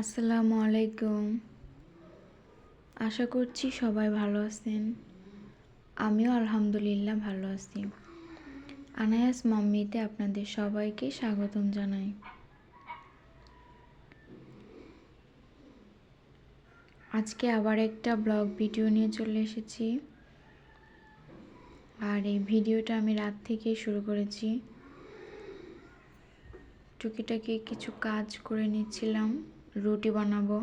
আসসালামু আলাইকুম। আশা করছি সবাই ভালো আছেন। আমিও আলহামদুলিল্লাহ ভালো আছি। আনায়াস মাম্মিতে আপনাদের সবাইকে স্বাগতম জানাই। আজকে আবার একটা ব্লগ ভিডিও নিয়ে চলে এসেছি। আর এই ভিডিওটা আমি রাত থেকেই শুরু করেছি। টুকিটাকি কিছু কাজ করে নিচ্ছিলাম। রুটি বানাবো।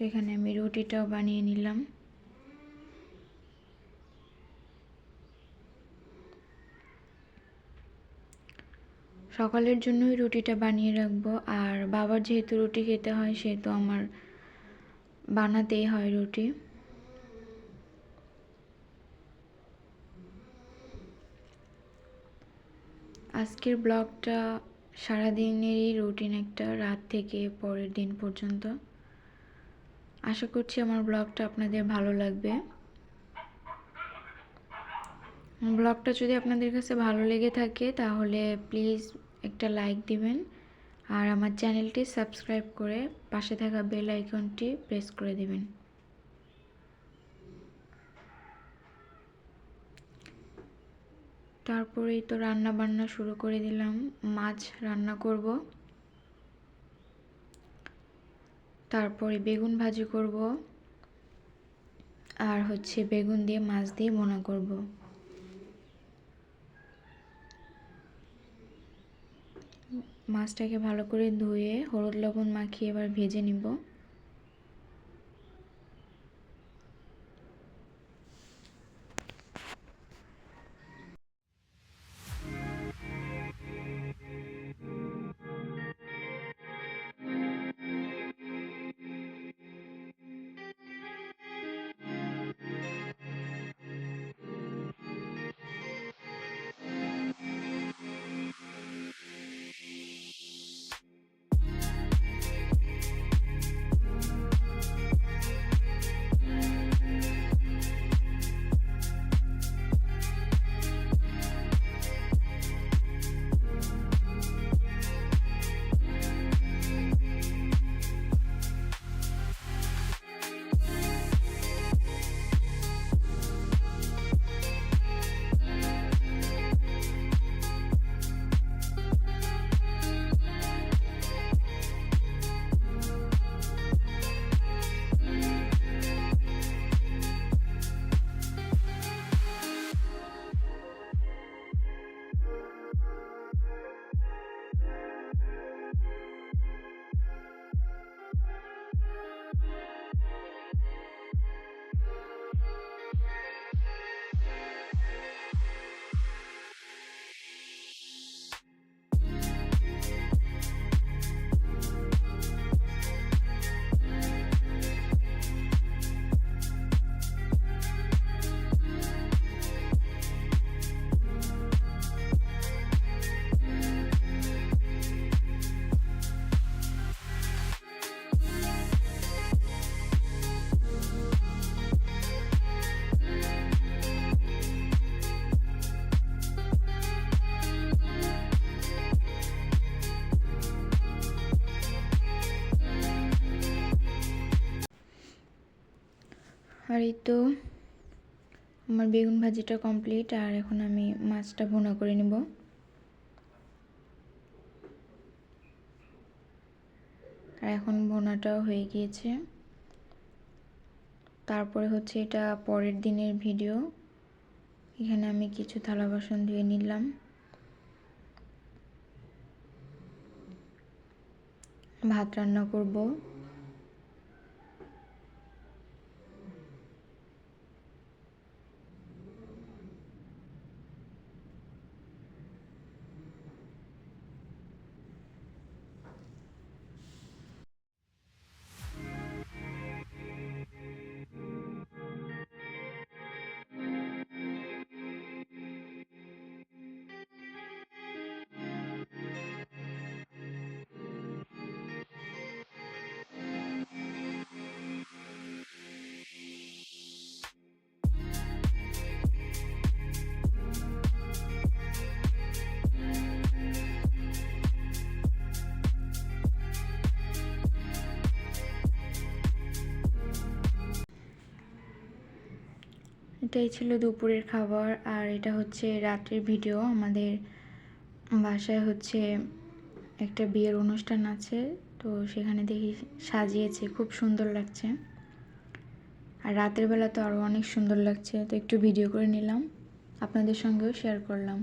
এখানে আমি রুটিটাও বানিয়ে নিলাম। সকালের জন্যই রুটিটা বানিয়ে রাখব। আর বাবার যেহেতু রুটি খেতে হয়, সেহেতু আমার বানাতেই হয় রুটি। আজকের ব্লগটা সারাদিনেরই রুটিন একটা রাত থেকে পরের দিন পর্যন্ত। আশা করছি আমার ব্লগটা আপনাদের ভালো লাগবে। ব্লগটা যদি আপনাদের কাছে ভালো লেগে থাকে, তাহলে প্লিজ একটা লাইক দিবেন। আর আমার চ্যানেলটি সাবস্ক্রাইব করে পাশে থাকা বেল আইকনটি প্রেস করে দিবেন। তারপরেই তো রান্না বান্না শুরু করে দিলাম, মাছ রান্না করব। তারপরে বেগুন ভাজি করব। আর হচ্ছে বেগুন দিয়ে মাছ দিয়ে বোনা করব। মাছটাকে ভালো করে ধুয়ে হলুদ লবণ মাখিয়ে এবার ভেজে নিব। আর এই তো আমার বেগুন ভাজিটা কমপ্লিট আর এখন আমি মাছটা ভুনা করে নেব। আর এখন ভোনাটাও হয়ে গিয়েছে। তারপরে হচ্ছে এটা পরের দিনের ভিডিও এখানে আমি কিছু থালা বাসন ধুয়ে নিলাম। ভাত রান্না করব। এটাই ছিল দুপুরের খাবার আর এটা হচ্ছে রাত্রের ভিডিও। আমাদের বাসায় হচ্ছে একটা বিয়ের অনুষ্ঠান আছে, তো সেখানে দেখি সাজিয়েছে, খুব সুন্দর লাগছে। আর রাতের বেলা তো আরও অনেক সুন্দর লাগছে, তো একটু ভিডিও করে নিলাম। আপনাদের সঙ্গেও শেয়ার করলাম।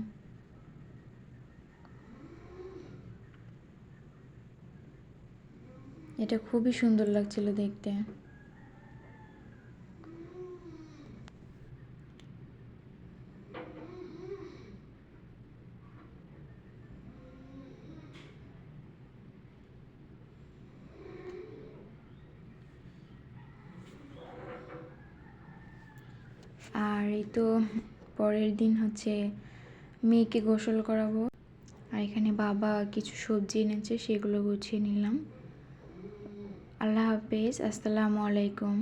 এটা খুবই সুন্দর লাগছিল দেখতে। আর এই তো পরের দিন হচ্ছে মেয়েকে গোসল করাবো। আর এখানে বাবা কিছু সবজি এনেছে, সেগুলো গুছিয়ে নিলাম। আল্লাহ হাফেজ, আসসালামু আলাইকুম।